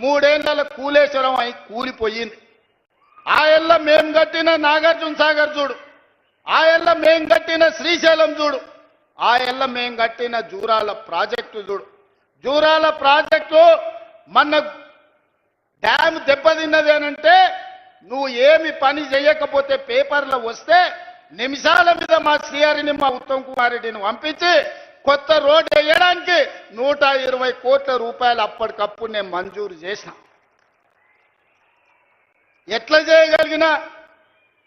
మూడేళ్ళ కూలేశ్వరం అయి కూలిపోయింది. ఆ ఎల్ల మేం కట్టిన నాగార్జున సాగర్ చూడు. ఆ ఎల్ల మేం కట్టిన శ్రీశైలం చూడు. ఆ ఎల్ల మేం కట్టిన జూరాల ప్రాజెక్టు చూడు. జూరాల ప్రాజెక్టు మన డ్యామ్ దెబ్బతిన్నదేనంటే నువ్వు ఏమి పని చేయకపోతే పేపర్లో వస్తే నిమిషాల మీద మా శ్రీహరిని మా ఉత్తమ్ కుమార్ రెడ్డిని పంపించి కొత్త రోడ్డు వేయడానికి నూట ఇరవై కోట్ల రూపాయలు అప్పటికప్పుడు నేను మంజూరు చేసిన. ఎట్లా చేయగలిగినా?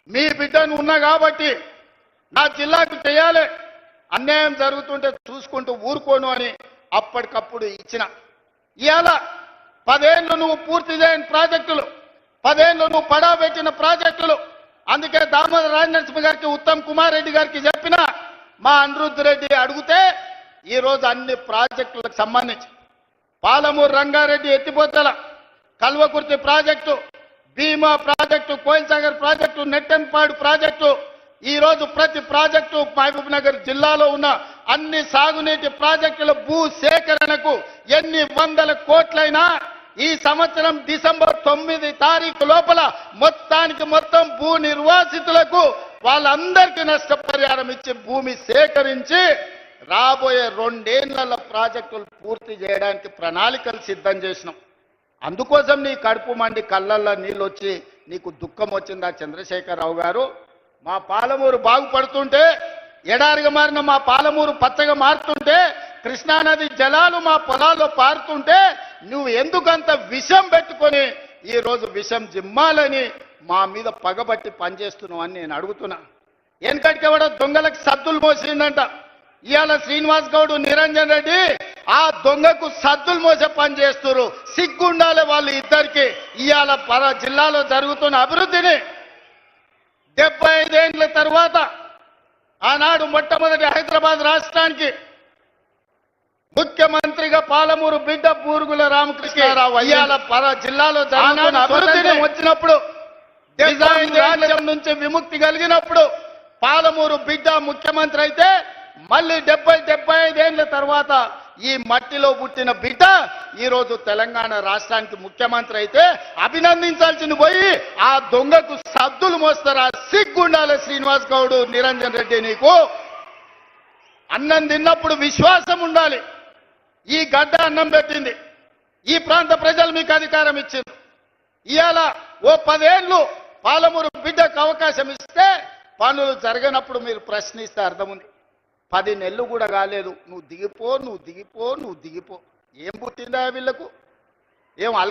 మీ బిడ్డను ఉన్నా కాబట్టి నా జిల్లాకు చేయాలి. అన్యాయం జరుగుతుంటే చూసుకుంటూ ఊరుకోను అని అప్పటికప్పుడు ఇచ్చిన. ఇవాళ పదేళ్ళు నువ్వు పూర్తి చేయని ప్రాజెక్టులు పదేళ్ళు నువ్వు పడా పెట్టిన ప్రాజెక్టులు. అందుకే దామోదర రాజనరసింహ గారికి ఉత్తమ్ కుమార్ రెడ్డి గారికి చెప్పిన మా అనిరుద్ధ్ రెడ్డి అడిగితే ఈరోజు అన్ని ప్రాజెక్టులకు సంబంధించి పాలమూరు రంగారెడ్డి ఎత్తిపోతల Kalwakurthy project Bhima project Koilsagar project Nettempadu project ఈ రోజు ప్రతి ప్రాజెక్టు మహబూబ్ నగర్ జిల్లాలో ఉన్న అన్ని సాగునీటి ప్రాజెక్టుల భూ సేకరణకు ఎన్ని వందల కోట్లైనా ఈ సంవత్సరం డిసెంబర్ తొమ్మిది తారీఖు లోపల మొత్తానికి మొత్తం భూ నిర్వాసితులకు వాళ్ళందరికీ నష్టపరిహారం ఇచ్చి భూమి సేకరించి రాబోయే రెండేళ్ళ ప్రాజెక్టులు పూర్తి చేయడానికి ప్రణాళికలు సిద్ధం చేసినాం. అందుకోసం నీ కడుపు మండి కళ్ళల్లో నీళ్ళు వచ్చి నీకు దుఃఖం వచ్చిందా చంద్రశేఖరరావు గారు? మా పాలమూరు బాగుపడుతుంటే ఎడారిగా మారిన మా పాలమూరు పచ్చగా మారుతుంటే కృష్ణానది జలాలు మా పొలాల్లో పారుతుంటే నువ్వు ఎందుకంత విషం పెట్టుకొని ఈ రోజు విషం జిమ్మాలని మా మీద పగబట్టి పనిచేస్తున్నావు అని నేను అడుగుతున్నా. వెనకటికి కూడా దొంగలకు సద్దులు మోసిందంట ఇవాళ శ్రీనివాస్ గౌడ్ నిరంజన్ రెడ్డి ఆ దొంగకు సద్దులు మోసే పని చేస్తున్నారు సిగ్గుండాలి వాళ్ళు ఇద్దరికి. ఇవాళ పర జిల్లాలో జరుగుతున్న అభివృద్ధిని డెబ్బై ఐదేండ్ల తర్వాత ఆనాడు మొట్టమొదటి హైదరాబాద్ రాష్ట్రానికి ముఖ్యమంత్రిగా పాలమూరు బిడ్డ పూరుగుల రామకృష్ణారావు ఇవాళ పర జిల్లాలో జరుగుతున్న అభివృద్ధిని వచ్చినప్పుడు రాజ్యం నుంచి విముక్తి కలిగినప్పుడు పాలమూరు బిడ్డ ముఖ్యమంత్రి అయితే మళ్ళీ డెబ్బై డెబ్బై ఐదేళ్ళ తర్వాత ఈ మట్టిలో పుట్టిన బిడ్డ ఈరోజు తెలంగాణ రాష్ట్రానికి ముఖ్యమంత్రి అయితే అభినందించాల్సింది పోయి ఆ దొంగకు సద్దులు మోస్తారా సిగ్గుండాలి శ్రీనివాస్ గౌడ్ నిరంజన్ రెడ్డి నీకు. అన్నం తిన్నప్పుడు విశ్వాసం ఉండాలి. ఈ గడ్డ అన్నం పెట్టింది. ఈ ప్రాంత ప్రజలు మీకు అధికారం ఇచ్చింది ఇవాళ ఓ పదేళ్ళు పాలమూరు బిడ్డకు అవకాశం ఇస్తే పనులు జరగనప్పుడు మీరు ప్రశ్నిస్తే అర్థం ఉంది పది నెలలు కూడా కాలేదు. నువ్వు దిగిపో నువ్వు దిగిపో నువ్వు దిగిపో. ఏం పుట్టిందా వీళ్ళకు? ఏం అల్